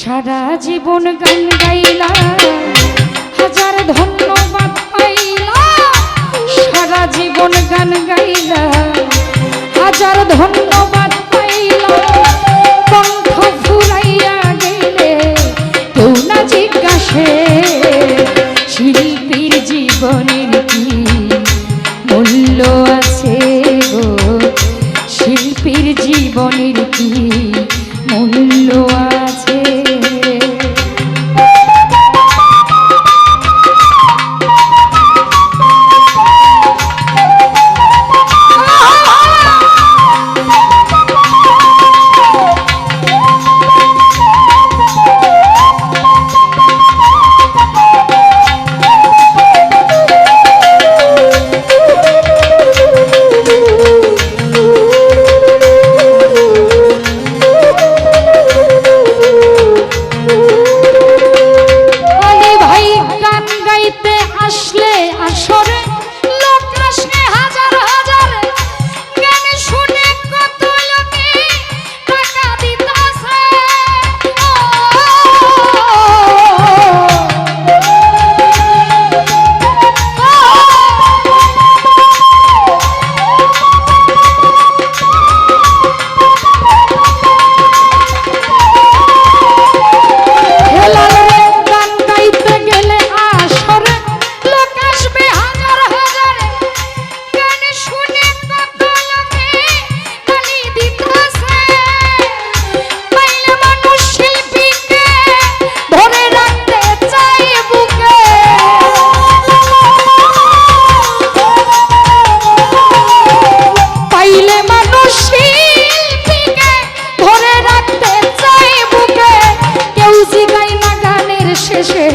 সারা জীবন গান গাইলা, হাজার ধন্যবাদ পাইলা, সারা জীবন গান গাইলা, হাজার ধন্যবাদ পাইলা, কণ্ঠ ফুরাইয়া গেলে কেউ না জিজ্ঞাসে, শিল্পীর জীবনের কি মূল্য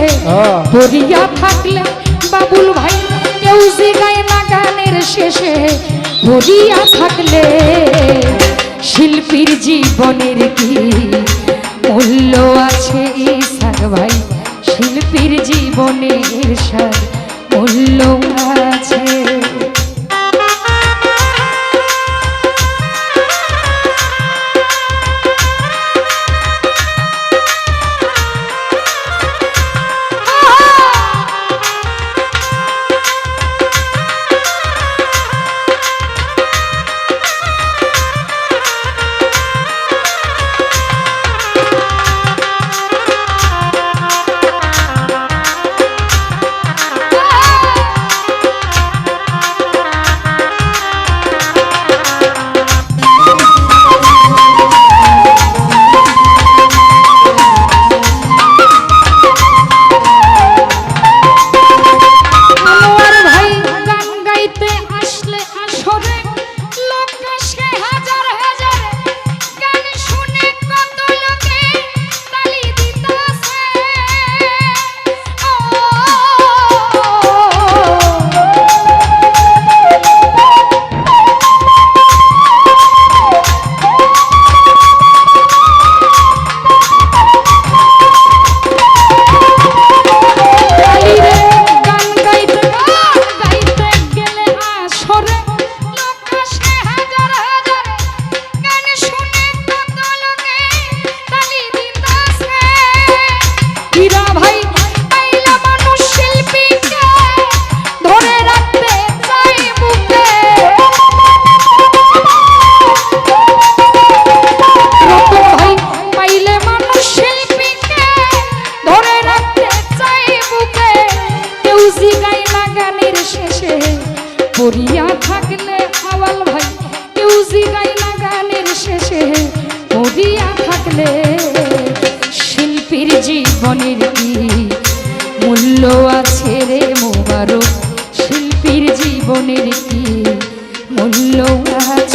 শেষে ধরিয়া থাকলে বাবুল ভাই কেউ জিগায় না গানের শেষে থাকলে শিল্পীর জীবনের কি মূল্য আছে ভাই? শিল্পীর জীবনের সার মূল্য গানের শেষে। পড়িয়া থাকলে জীবনের কি মূল্য আছে রে মোবারক? শিল্পীর জীবনের কি মূল্য আছে?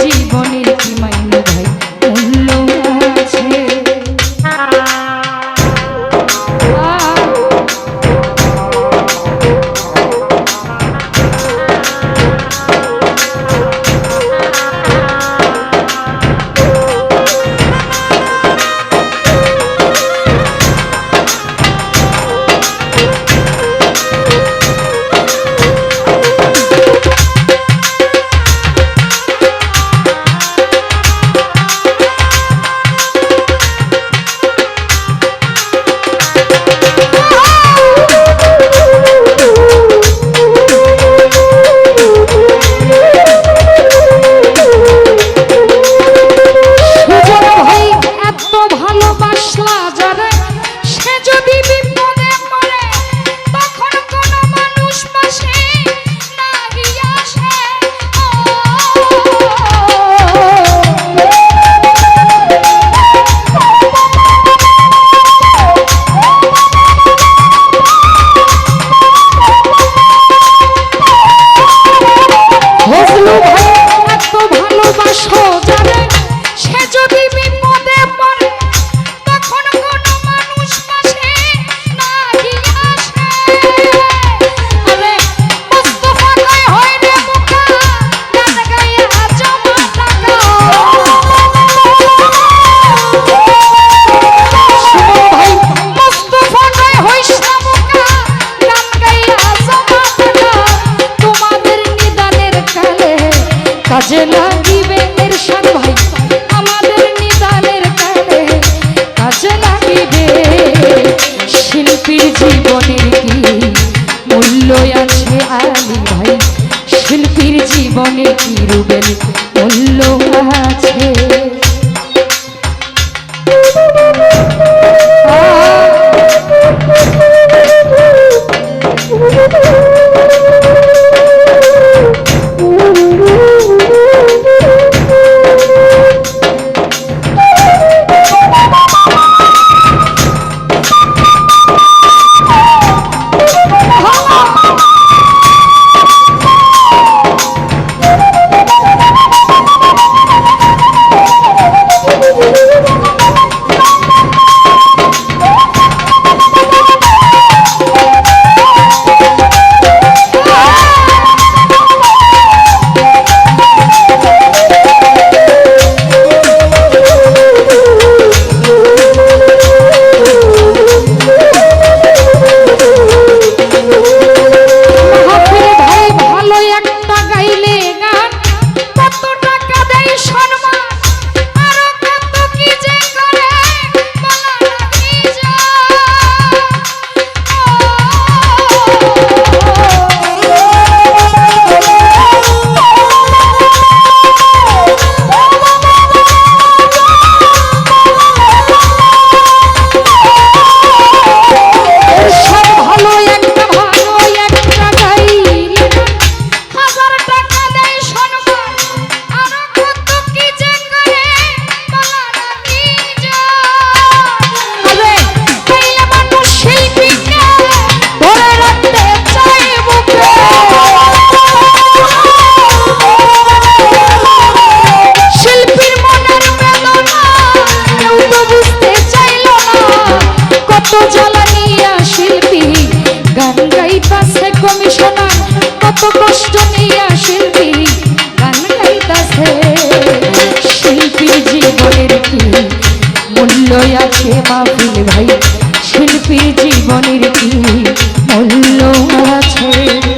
জীবনের কি মাইনে ভাই? বাজে না দিবে এর আমাদের নিদানের কানে। কাজে লাগিবে শিল্পীর জীবনের কি মূল্য আছে ভাই? শিল্পীর জীবনে কি রুবেল মূল্য আছে? Thank. ভাই শিল্পী জীবনের কি মূল্য আছে?